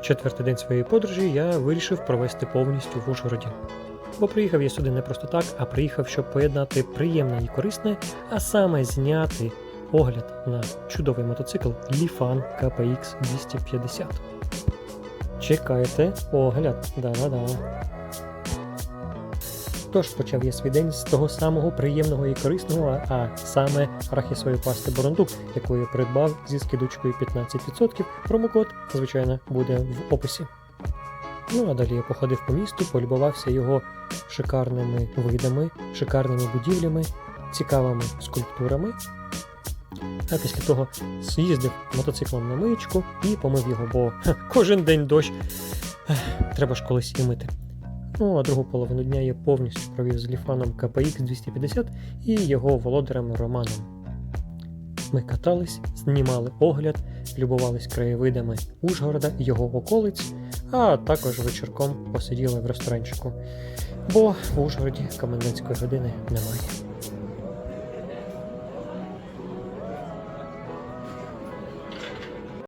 Четвертий день своєї подорожі я вирішив провести повністю в Ужгороді. Бо приїхав я сюди не просто так, а приїхав, щоб поєднати приємне і корисне, а саме зняти огляд на чудовий мотоцикл Lifan KPX 250. Чекайте огляд, да-да-да. Тож почав я свій день з того самого приємного і корисного, а саме арахісової пасти Борундук, яку я придбав зі скидочкою 15%. Промокод, звичайно, буде в описі. Ну а далі я походив по місту, полюбувався його шикарними видами, шикарними будівлями, цікавими скульптурами. А після того з'їздив мотоциклом на миючку і помив його, бо ха, кожен день дощ. Треба ж колись і мити. Ну, а другу половину дня я повністю провів з ліфаном КПХ 250 і його володарем Романом. Ми катались, знімали огляд, любувались краєвидами Ужгорода і його околиць, а також вечірком посиділи в ресторанчику. Бо в Ужгороді комендантської години немає.